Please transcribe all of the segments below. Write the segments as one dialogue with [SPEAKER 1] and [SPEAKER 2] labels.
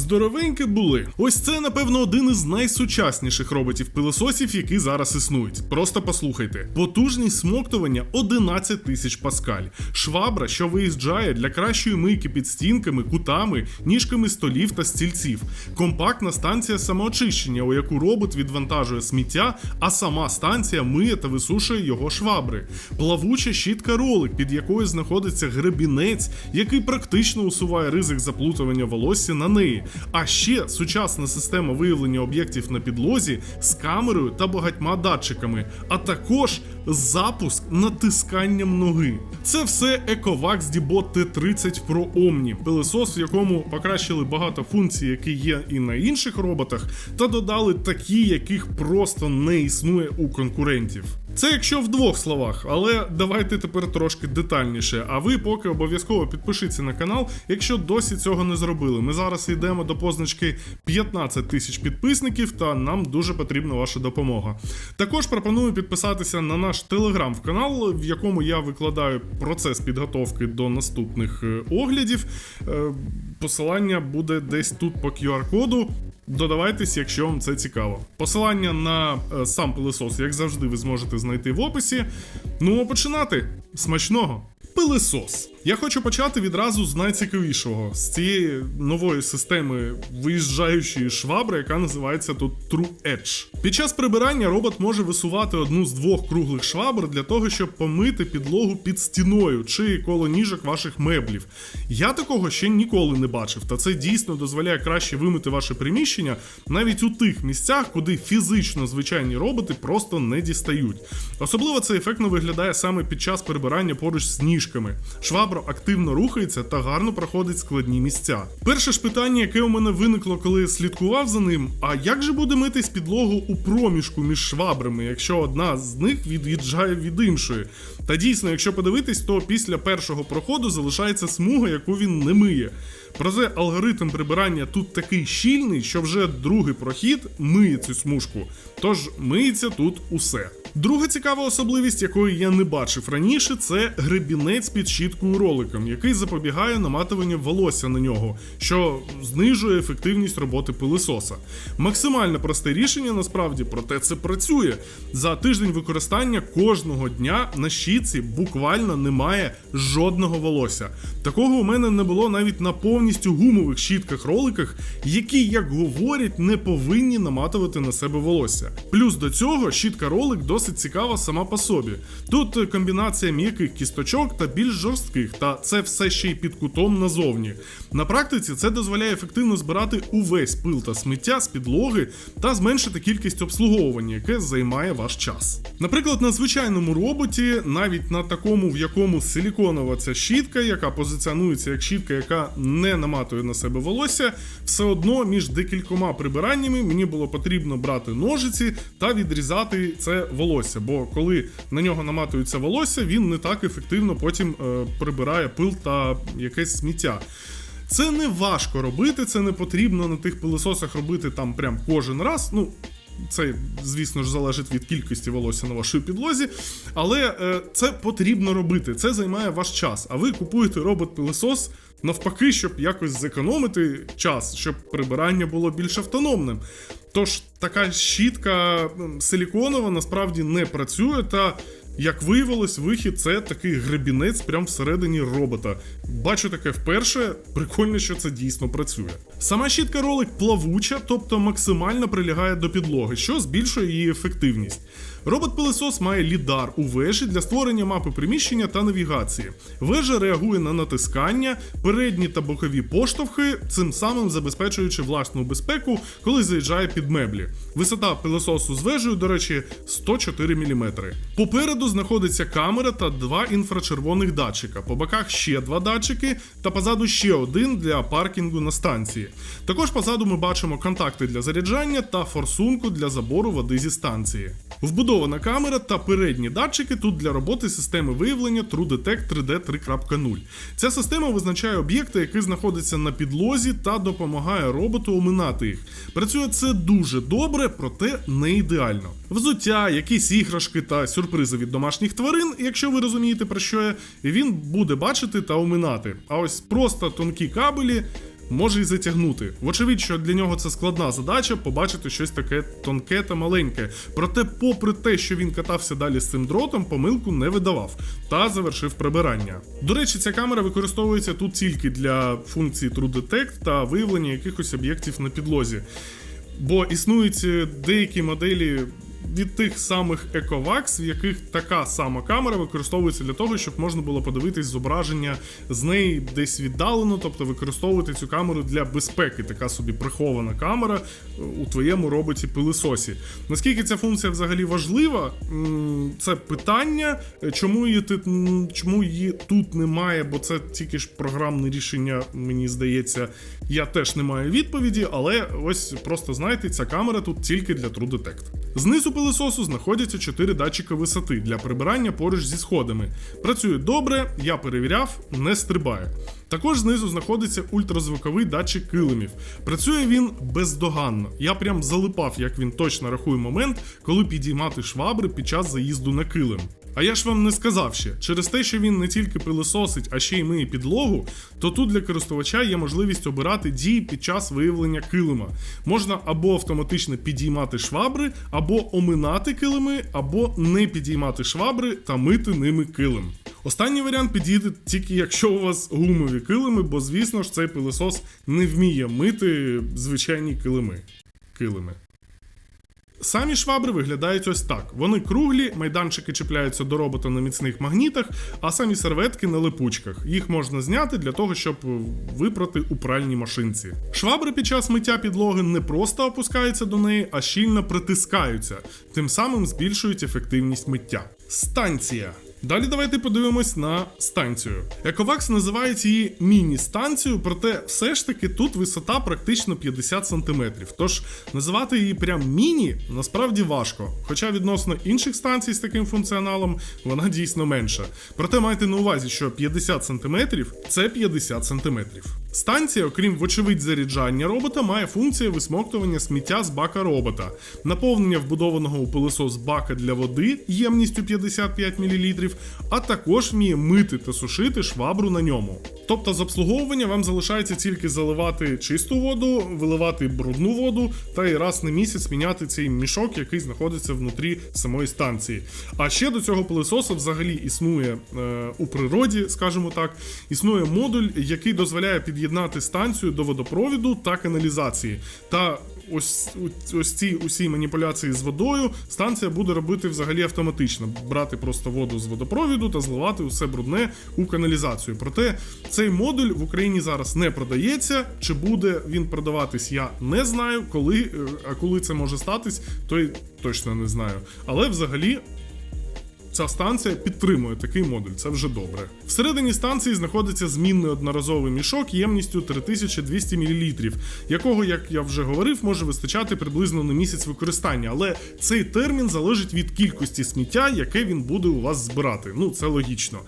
[SPEAKER 1] Здоровенькі були. Ось це, напевно, один із найсучасніших роботів-пилососів, які зараз існують. Просто послухайте: потужність смоктування 11 тисяч паскаль. Швабра, що виїжджає для кращої мийки під стінками, кутами, ніжками столів та стільців. Компактна станція самоочищення, у яку робот відвантажує сміття, а сама станція миє та висушує його швабри. Плавуча щітка ролик, під якою знаходиться гребінець, який практично усуває ризик заплутування волосся на неї. А ще сучасна система виявлення об'єктів на підлозі з камерою та багатьма датчиками, а також запуск натисканням ноги. Це все Ecovax Dbot T30 Pro Omni, пилесос, в якому покращили багато функцій, які є і на інших роботах, та додали такі, яких просто не існує у конкурентів. Це якщо в двох словах, але давайте тепер трошки детальніше. А ви поки обов'язково підпишіться на канал, якщо досі цього не зробили. Ми зараз йдемо до позначки 15 тисяч підписників, та нам дуже потрібна ваша допомога. Також пропоную підписатися на наш телеграм-канал, в якому я викладаю процес підготовки до наступних е, оглядів. Е, Посилання буде десь тут по QR-коду. Додавайтесь, якщо вам це цікаво. Посилання на е, сам пилисос, як завжди, ви зможете знайти в описі. Ну а починати. Смачного! Пилесос. Я хочу почати відразу з найцікавішого з цієї нової системи виїжджаючої швабри, яка називається тут True Edge. Під час прибирання робот може висувати одну з двох круглих швабр для того, щоб помити підлогу під стіною чи коло ніжок ваших меблів. Я такого ще ніколи не бачив, та це дійсно дозволяє краще вимити ваше приміщення навіть у тих місцях, куди фізично звичайні роботи просто не дістають. Особливо це ефектно виглядає саме під час прибирання поруч з ніжками. Швабра активно рухається та гарно проходить складні місця. Перше ж питання, яке у мене виникло, коли слідкував за ним: а як же буде митись підлогу у проміжку між швабрами, якщо одна з них від'їжджає від іншої? Та дійсно, якщо подивитись, то після першого проходу залишається смуга, яку він не миє. Проте алгоритм прибирання тут такий щільний, що вже другий прохід миє цю смужку. Тож миється тут усе. Друга цікава особливість, якої я не бачив раніше, це гребінець під щіткою роликом, який запобігає наматуванню волосся на нього, що знижує ефективність роботи пилисоса. Максимально просте рішення насправді, проте це працює. За тиждень використання кожного дня на щітці буквально немає жодного волосся. Такого у мене не було навіть на повністю гумових щітках роликах, які, як говорять, не повинні наматувати на себе волосся. Плюс до цього щітка ролик досить цікава сама по собі. Тут комбінація м'яких кісточок та більш жорстких, та це все ще й під кутом назовні. На практиці це дозволяє ефективно збирати увесь пил та сміття з підлоги та зменшити кількість обслуговування, яке займає ваш час. Наприклад, на звичайному роботі, навіть на такому, в якому силіконова ця щітка, яка позиціонується як щітка, яка не наматує на себе волосся, все одно між декількома прибираннями мені було потрібно брати ножиці та відрізати це волосся. Бо коли на нього наматується волосся, він не так ефективно потім е, прибирає пил та якесь сміття. Це не важко робити, це не потрібно на тих пилососах робити там прям кожен раз. Ну, це, звісно ж, залежить від кількості волосся на вашій підлозі, але е, це потрібно робити. Це займає ваш час. А ви купуєте робот-пилосос навпаки, щоб якось зекономити час, щоб прибирання було більш автономним. Тож така щітка силіконова насправді не працює та. Як виявилось, вихід це такий гребінець прямо всередині робота. Бачу таке вперше, прикольно, що це дійсно працює. Сама щітка ролик плавуча, тобто максимально прилягає до підлоги, що збільшує її ефективність. Робот-пилесос має лідар у вежі для створення мапи приміщення та навігації. Вежа реагує на натискання, передні та бокові поштовхи, цим самим забезпечуючи власну безпеку, коли заїжджає під меблі. Висота пилососу з вежею, до речі, 104 мм. Попереду знаходиться камера та два інфрачервоних датчика. По боках ще два датчики, та позаду ще один для паркінгу на станції. Також позаду ми бачимо контакти для заряджання та форсунку для забору води зі станції. Вбудована камера та передні датчики тут для роботи системи виявлення TrueDetect 3D 3.0. Ця система визначає об'єкти, які знаходяться на підлозі, та допомагає роботу оминати їх. Працює це дуже добре, проте не ідеально. Взуття, якісь іграшки та сюрпризи від домашніх тварин, якщо ви розумієте про що я, він буде бачити та оминати. А ось просто тонкі кабелі може й затягнути. Вочевидь, що для нього це складна задача побачити щось таке тонке та маленьке. Проте, попри те, що він катався далі з цим дротом, помилку не видавав та завершив прибирання. До речі, ця камера використовується тут тільки для функції True Detect та виявлення якихось об'єктів на підлозі. Бо існують е, деякі моделі від тих самих Ecovax, в яких така сама камера використовується для того, щоб можна було подивитись зображення з неї десь віддалено, тобто використовувати цю камеру для безпеки, така собі прихована камера е, у твоєму роботі пилисосі. Наскільки ця функція взагалі важлива, це питання. Чому її чому її тут немає, бо це тільки ж програмне рішення, мені здається, я теж не маю відповіді, але ось просто знаєте, ця камера тут тільки для True Detect. Знизу пилососу знаходяться 4 датчика висоти для прибирання поруч зі сходами. Працює добре, я перевіряв, не стрибає. Також знизу знаходиться ультразвуковий датчик килимів. Працює він бездоганно. Я прям залипав, як він точно рахує момент, коли підіймати швабри під час заїзду на килим. А я ж вам не сказав ще, через те, що він не тільки пилисосить, а ще й миє підлогу, то тут для користувача є можливість обирати дії під час виявлення килима. Можна або автоматично підіймати швабри, або оминати килими, або не підіймати швабри та мити ними килим. Останній варіант підійде тільки якщо у вас гумові килими, бо звісно ж цей пилосос не вміє мити звичайні килими. Килими. Самі швабри виглядають ось так. Вони круглі, майданчики чіпляються до робота на міцних магнітах, а самі серветки на липучках. Їх можна зняти для того, щоб випрати у пральній машинці. Швабри під час миття підлоги не просто опускаються до неї, а щільно притискаються, тим самим збільшують ефективність миття. Станція. Далі давайте подивимось на станцію. Ecovax називає її міні-станцією, проте все ж таки тут висота практично 50 см. Тож називати її прям міні насправді важко. Хоча відносно інших станцій з таким функціоналом вона дійсно менша. Проте майте на увазі, що 50 см це 50 см. Станція, окрім вочевидь заряджання робота, має функцію висмоктування сміття з бака робота, наповнення вбудованого у пилосос бака для води ємністю 55 мл, а також вміє мити та сушити швабру на ньому. Тобто з обслуговування вам залишається тільки заливати чисту воду, виливати брудну воду та і раз на місяць міняти цей мішок, який знаходиться внутрі самої станції. А ще до цього пилососу взагалі існує е, у природі, скажімо так, існує модуль, який дозволяє під'єднати станцію до водопровіду та каналізації. Та ось, ось ці усі маніпуляції з водою станція буде робити взагалі автоматично, брати просто воду з водопровіду та зливати усе брудне у каналізацію. Проте цей модуль в Україні зараз не продається. Чи буде він продаватись, я не знаю. Коли, е, а коли це може статись, то й точно не знаю. Але взагалі. Ця станція підтримує такий модуль, це вже добре. Всередині станції знаходиться змінний одноразовий мішок ємністю 3200 мл, якого, як я вже говорив, може вистачати приблизно на місяць використання. Але цей термін залежить від кількості сміття, яке він буде у вас збирати. Ну, це логічно.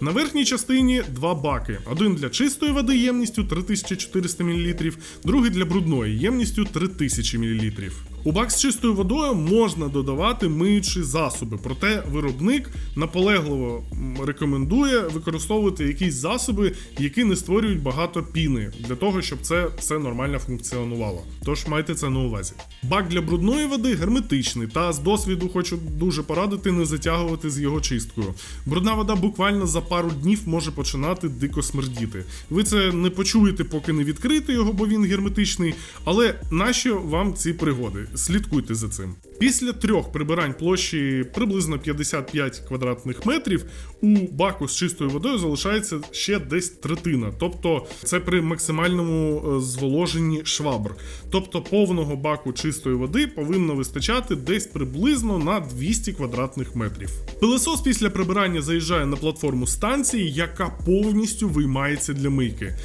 [SPEAKER 1] На верхній частині два баки: один для чистої води ємністю 3400 мл, другий для брудної ємністю 3000 мл. У бак з чистою водою можна додавати миючі засоби, проте виробник наполегливо рекомендує використовувати якісь засоби, які не створюють багато піни, для того, щоб це все нормально функціонувало. Тож майте це на увазі. Бак для брудної води герметичний, та з досвіду хочу дуже порадити не затягувати з його чисткою. Брудна вода буквально за пару днів може починати дико смердіти. Ви це не почуєте, поки не відкрите його, бо він герметичний. Але нащо вам ці пригоди? Слідкуйте за цим. Після трьох прибирань площі приблизно 55 квадратних метрів у баку з чистою водою залишається ще десь третина. Тобто це при максимальному е, зволоженні швабр. Тобто повного баку чистої води повинно вистачати десь приблизно на 200 квадратних метрів. Пилесос після прибирання заїжджає на платформу станції, яка повністю виймається для мийки.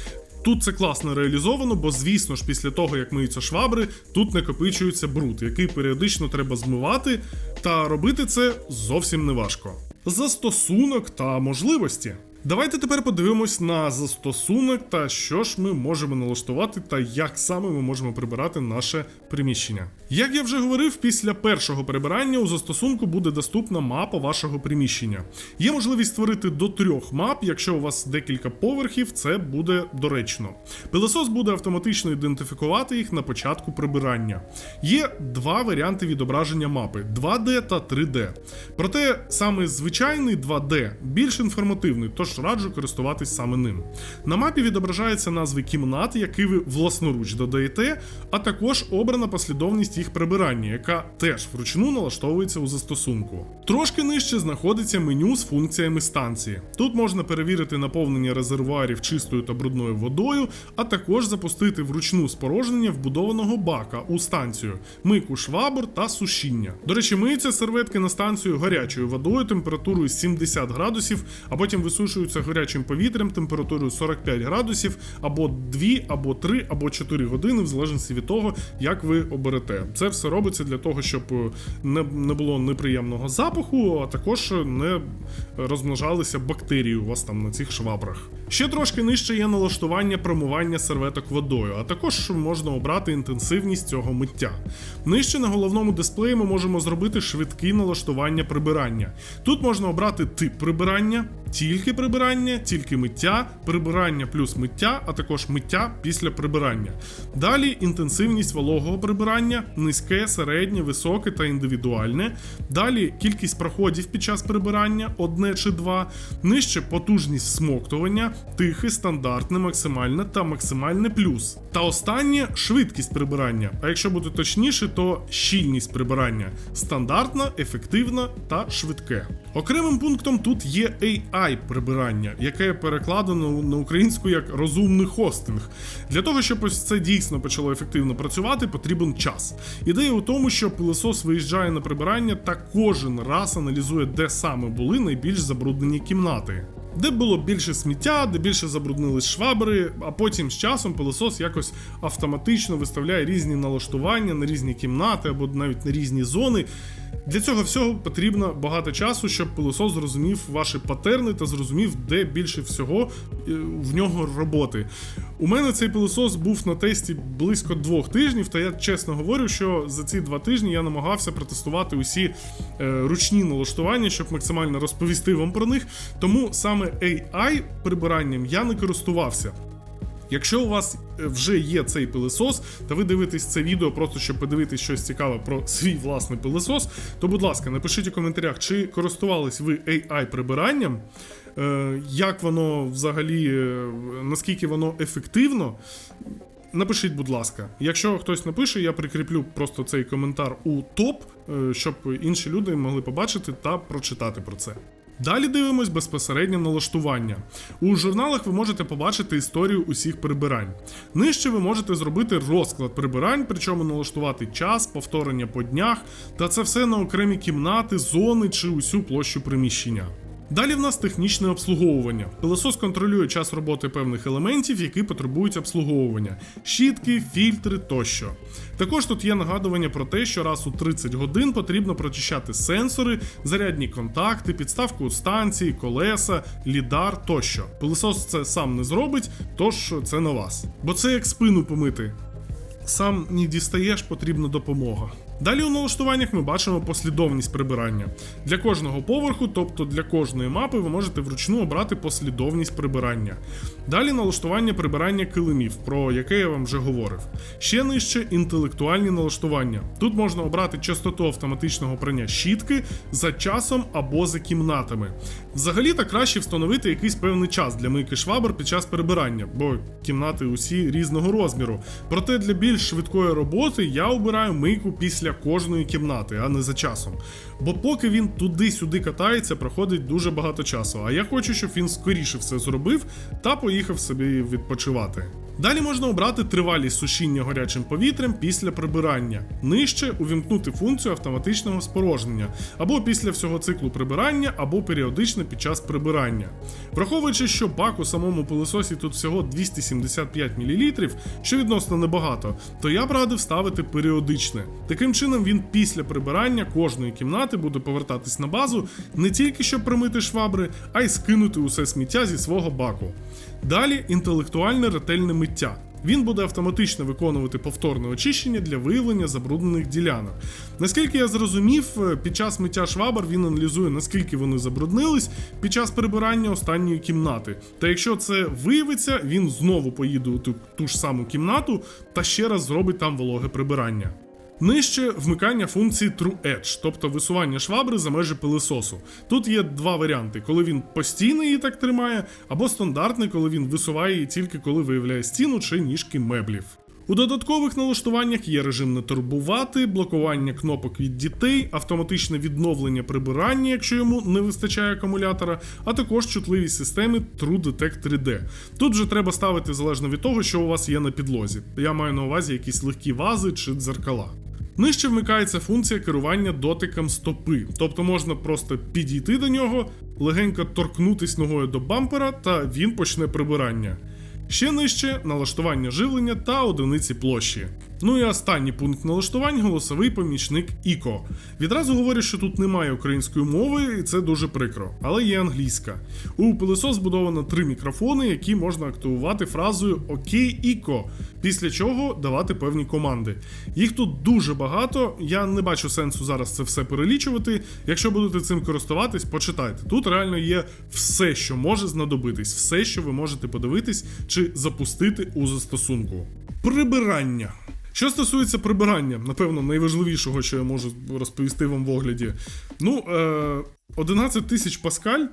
[SPEAKER 1] Тут це класно реалізовано, бо звісно ж, після того як миються швабри, тут накопичується бруд, який періодично треба змивати, та робити це зовсім не важко. Застосунок та можливості. Давайте тепер подивимось на застосунок та що ж ми можемо налаштувати та як саме ми можемо прибирати наше приміщення. Як я вже говорив, після першого прибирання у застосунку буде доступна мапа вашого приміщення. Є можливість створити до трьох мап, якщо у вас декілька поверхів, це буде доречно. Пилосос буде автоматично ідентифікувати їх на початку прибирання. Є два варіанти відображення мапи: 2D та 3D. Проте саме звичайний 2D більш інформативний, тож раджу користуватись саме ним. На мапі відображаються назви кімнат, які ви власноруч додаєте, а також обрана послідовність їх прибирання, яка теж вручну налаштовується у застосунку. Трошки нижче знаходиться меню з функціями станції. Тут можна перевірити наповнення резервуарів чистою та брудною водою, а також запустити вручну спорожнення вбудованого бака у станцію, мийку швабр та сушіння. До речі, миються серветки на станцію гарячою водою температурою 70 градусів, а потім висушуються гарячим повітрям температурою 45 градусів, або 2, або 3, або 4 години, в залежності від того, як ви оберете. Це все робиться для того, щоб е, не, не було неприємного запаху, а також не розмножалися бактерії у вас там на цих швабрах. Ще трошки нижче є налаштування промивання серветок водою, а також можна обрати інтенсивність цього миття. Нижче на головному дисплеї ми можемо зробити швидкі налаштування прибирання. Тут можна обрати тип прибирання, тільки прибирання, тільки миття, прибирання плюс миття, а також миття після прибирання. Далі інтенсивність вологого прибирання, низьке, середнє, високе та індивідуальне. Далі кількість проходів під час прибирання одне чи два. Нижче потужність всмоктування, тихе, стандартне, максимальне та максимальне плюс. Та останнє швидкість прибирання. А якщо бути точніше, то щільність прибирання стандартна, ефективна та швидке. Окремим пунктом тут є AI прибирання, яке перекладено на українську як розумний хостинг. Для того, щоб ось це дійсно почало ефективно працювати, потрібен час. Ідея у тому, що пилосос виїжджає на прибирання та кожен раз аналізує, де саме були найбільш забруднені кімнати. Де було більше сміття, де більше забруднились швабри, а потім з часом пилосос якось автоматично виставляє різні налаштування на різні кімнати або навіть на різні зони. Для цього всього потрібно багато часу, щоб пилосос зрозумів ваші патерни та зрозумів, де більше всього е, в нього роботи. У мене цей пилосос був на тесті близько двох тижнів, та я чесно говорю, що за ці два тижні я намагався протестувати усі е, ручні налаштування, щоб максимально розповісти вам про них. Тому саме AI прибиранням я не користувався. Якщо у вас е, вже є цей пилесос, та ви дивитесь це відео просто щоб подивитись щось цікаве про свій власний пилесос, то будь ласка, напишіть у коментарях, чи користувались ви AI прибиранням, е, як воно взагалі, е, наскільки воно ефективно. Напишіть, будь ласка. Якщо хтось напише, я прикріплю просто цей коментар у топ, щоб інші люди могли побачити та прочитати про це. Далі дивимось безпосередньо налаштування. У журналах ви можете побачити історію усіх прибирань. Нижче ви можете зробити розклад прибирань, причому налаштувати час, повторення по днях, та це все на окремі кімнати, зони чи усю площу приміщення. Далі в нас технічне обслуговування. Пилосос контролює час роботи певних елементів, які потребують обслуговування: щітки, фільтри тощо. Також тут є нагадування про те, що раз у 30 годин потрібно прочищати сенсори, зарядні контакти, підставку станції, колеса, лідар тощо. Пилосос це сам не зробить, тож це на вас. Бо це як спину помити. Сам не дістаєш, потрібна допомога. Далі у налаштуваннях ми бачимо послідовність прибирання. Для кожного поверху, тобто для кожної мапи, ви можете вручну обрати послідовність прибирання. Далі налаштування прибирання килимів, про яке я вам вже говорив. Ще нижче інтелектуальні налаштування. Тут можна обрати частоту автоматичного прання щітки за часом або за кімнатами. Взагалі так краще встановити якийсь певний час для мийки швабр під час прибирання, бо кімнати усі різного розміру. Проте для більш швидкої роботи я обираю мийку після кожної кімнати, а не за часом. Бо поки він туди-сюди катається, проходить дуже багато часу. А я хочу, щоб він скоріше все зробив та поїхав собі відпочивати. Далі можна обрати тривалість сушіння гарячим повітрям після прибирання. Нижче увімкнути функцію автоматичного спорожнення або після всього циклу прибирання, або періодично під час прибирання. Враховуючи, що бак у самому пилососі тут всього 275 мл, що відносно небагато, то я б радив ставити періодичне. Таким чином він після прибирання кожної кімнати буде повертатись на базу не тільки щоб промити швабри, а й скинути усе сміття зі свого баку. Далі інтелектуальне ретельне миття. Він буде автоматично виконувати повторне очищення для виявлення забруднених ділянок. Наскільки я зрозумів, е, під час миття швабр він аналізує, наскільки вони забруднились під час прибирання останньої кімнати. Та якщо це виявиться, він знову поїде у ту, ту ж саму кімнату та ще раз зробить там вологе прибирання. Нижче вмикання функції True Edge, тобто висування швабри за межі пилисосу. Тут є два варіанти: коли він постійно її так тримає, або стандартний, коли він висуває її тільки коли виявляє стіну чи ніжки меблів. У додаткових налаштуваннях є режим не турбувати, блокування кнопок від дітей, автоматичне відновлення прибирання, якщо йому не вистачає акумулятора, а також чутливі системи True Detect 3D. Тут вже треба ставити залежно від того, що у вас є на підлозі. Я маю на увазі якісь легкі вази чи дзеркала. Нижче вмикається функція керування дотиком стопи, тобто можна просто підійти до нього, легенько торкнутись ногою до бампера, та він почне прибирання. Ще нижче налаштування живлення та одиниці площі. Ну і останній пункт налаштувань голосовий помічник ICO. Відразу говорю, що тут немає української мови, і це дуже прикро, але є англійська. У пилосос збудовано три мікрофони, які можна активувати фразою Окей, ICO, після чого давати певні команди. Їх тут дуже багато, я не бачу сенсу зараз це все перелічувати. Якщо будете цим користуватись, почитайте. Тут реально є все, що може знадобитись, все, що ви можете подивитись чи запустити у застосунку. Прибирання. Що стосується прибирання, напевно, найважливішого, що я можу розповісти вам в огляді. Ну, е, 11 тисяч паскаль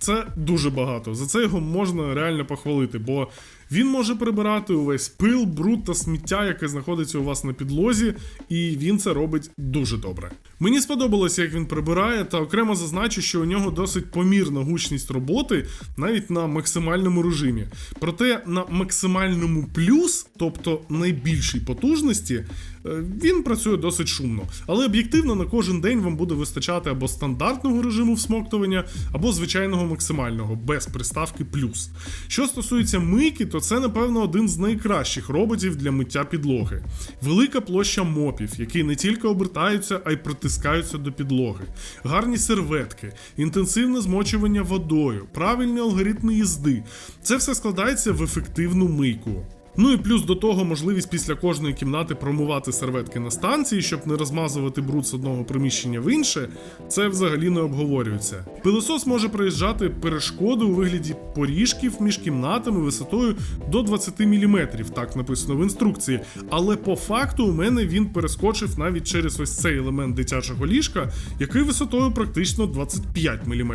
[SPEAKER 1] це дуже багато. За це його можна реально похвалити, бо він може прибирати увесь пил, бруд та сміття, яке знаходиться у вас на підлозі, і він це робить дуже добре. Мені сподобалося, як він прибирає, та окремо зазначу, що у нього досить помірна гучність роботи, навіть на максимальному режимі. Проте на максимальному плюс, тобто найбільшій потужності, він працює досить шумно. Але об'єктивно на кожен день вам буде вистачати або стандартного режиму всмоктування, або звичайного максимального, без приставки плюс. Що стосується мийки, то це, напевно, один з найкращих роботів для миття підлоги. Велика площа мопів, які не тільки обертаються, а й притискаються до підлоги, гарні серветки, інтенсивне змочування водою, правильні алгоритми їзди. Це все складається в ефективну мийку. Ну і плюс до того можливість після кожної кімнати промивати серветки на станції, щоб не розмазувати бруд з одного приміщення в інше, це взагалі не обговорюється. Пилосос може проїжджати перешкоди у вигляді поріжків між кімнатами висотою до 20 мм, так написано в інструкції. Але по факту у мене він перескочив навіть через ось цей елемент дитячого ліжка, який висотою практично 25 мм.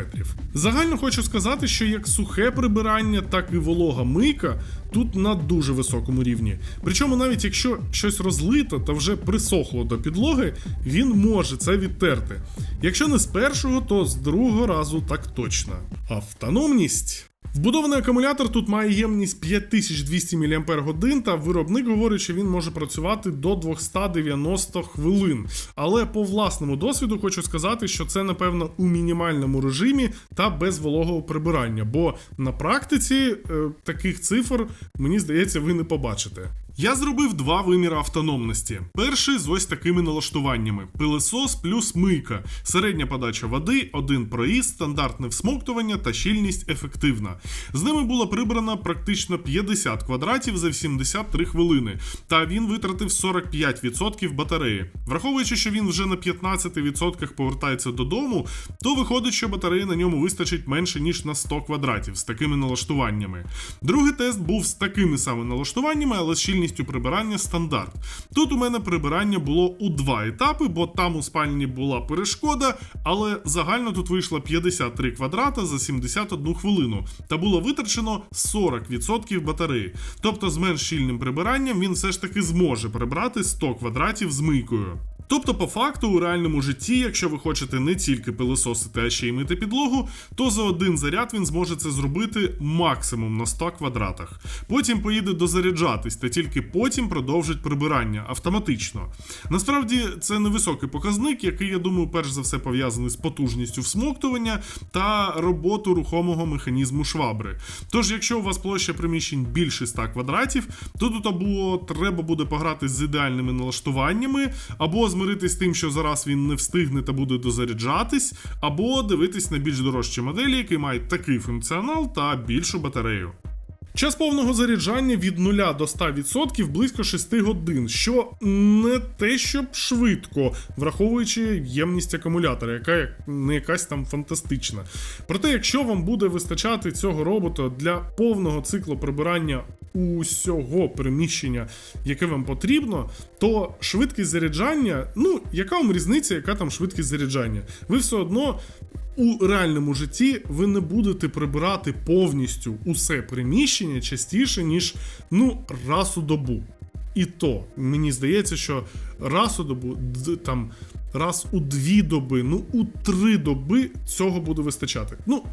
[SPEAKER 1] Загально хочу сказати, що як сухе прибирання, так і волога мийка тут на дуже високому рівні. Причому навіть якщо щось розлито та вже присохло до підлоги, він може це відтерти. Якщо не з першого, то з другого разу так точно. Автономність. Вбудований акумулятор тут має ємність 5200 мАч, та виробник говорить, що він може працювати до 290 хвилин. Але по власному досвіду хочу сказати, що це напевно у мінімальному режимі та без вологого прибирання, бо на практиці е, таких цифр, мені здається, ви не побачите. Я зробив два виміри автономності. Перший з ось такими налаштуваннями: пилесос плюс мийка, середня подача води, один проїзд, стандартне всмоктування та щільність ефективна. З ними було прибрано практично 50 квадратів за 73 хвилини, та він витратив 45% батареї. Враховуючи, що він вже на 15% повертається додому, то виходить, що батареї на ньому вистачить менше ніж на 100 квадратів з такими налаштуваннями. Другий тест був з такими самими налаштуваннями, але з прибирання стандарт. Тут у мене прибирання було у два етапи, бо там у спальні була перешкода, але загально тут вийшло 53 квадрата за 71 хвилину, та було витрачено 40% батареї. Тобто з менш щільним прибиранням він все ж таки зможе прибрати 100 квадратів з мийкою. Тобто, по факту, у реальному житті, якщо ви хочете не тільки пилососити, а ще й мити підлогу, то за один заряд він зможе це зробити максимум на 100 квадратах. Потім поїде дозаряджатись та тільки потім продовжить прибирання автоматично. Насправді це невисокий показник, який, я думаю, перш за все пов'язаний з потужністю всмоктування та роботу рухомого механізму швабри. Тож, якщо у вас площа приміщень більше 100 квадратів, то тут або треба буде пограти з ідеальними налаштуваннями, або змиритись з тим, що зараз він не встигне та буде дозаряджатись, або дивитись на більш дорожчі моделі, які мають такий функціонал та більшу батарею. Час повного заряджання від 0 до 100% близько 6 годин, що не те, щоб швидко, враховуючи ємність акумулятора, яка не якась там фантастична. Проте, якщо вам буде вистачати цього робота для повного циклу прибирання усього приміщення, яке вам потрібно, то швидкість заряджання, ну, яка вам різниця, яка там швидкість заряджання? Ви все одно у реальному житті ви не будете прибирати повністю усе приміщення частіше, ніж ну, раз у добу. І то мені здається, що раз у добу, там раз у дві доби, ну у три доби цього буде вистачати. Ну,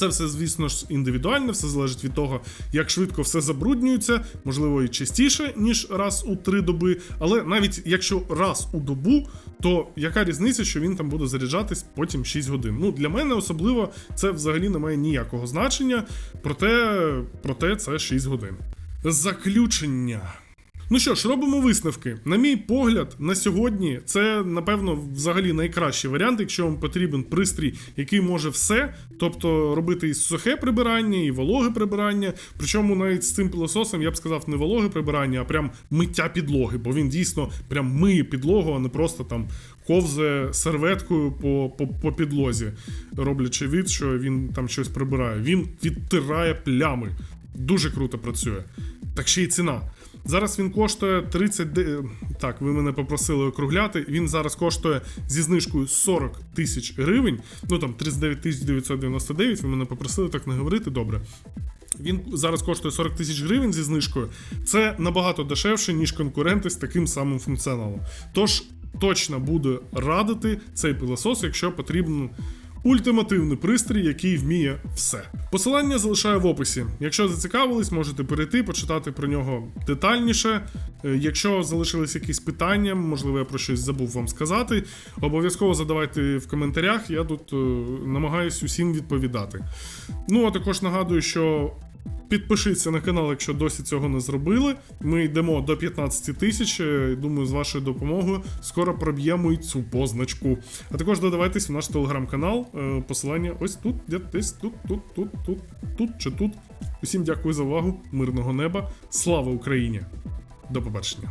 [SPEAKER 1] це все, звісно ж, індивідуально, все залежить від того, як швидко все забруднюється, можливо, і частіше, ніж раз у три доби. Але навіть якщо раз у добу, то яка різниця, що він там буде заряджатись потім 6 годин? Ну, для мене особливо це взагалі не має ніякого значення, проте, проте це 6 годин. Заключення. Ну що ж, робимо висновки. На мій погляд, на сьогодні це напевно взагалі найкращий варіант, якщо вам потрібен пристрій, який може все, тобто робити і сухе прибирання, і вологе прибирання. Причому навіть з цим пилососом я б сказав не вологе прибирання, а прям миття підлоги, бо він дійсно прям миє підлогу, а не просто там ковзе серветкою по, по, по підлозі, роблячи від, що він там щось прибирає. Він відтирає плями. Дуже круто працює. Так ще й ціна. Зараз він коштує 30. де- Так, ви мене попросили округляти. Він зараз коштує зі знижкою 40 тисяч гривень. Ну там 39 тисяч 999, Ви мене попросили так не говорити. Добре. Він зараз коштує 40 тисяч гривень зі знижкою. Це набагато дешевше, ніж конкуренти з таким самим функціоналом. Тож точно буду радити цей пилосос, якщо потрібен ультимативний пристрій, який вміє все. Посилання залишаю в описі. Якщо зацікавились, можете перейти, почитати про нього детальніше. Е, Якщо залишились якісь питання, можливо, я про щось забув вам сказати. Обов'язково задавайте в коментарях. Я тут е, намагаюсь усім відповідати. Ну а також нагадую, що Підпишіться на канал, якщо досі цього не зробили. Ми йдемо до 15 тисяч. Е, Думаю, з вашою допомогою скоро проб'ємо і цю позначку. А також додавайтесь в наш телеграм-канал. Е, Посилання ось тут, де- десь тут, тут, тут, тут, тут чи тут. Усім дякую за увагу. Мирного неба. Слава Україні! До побачення!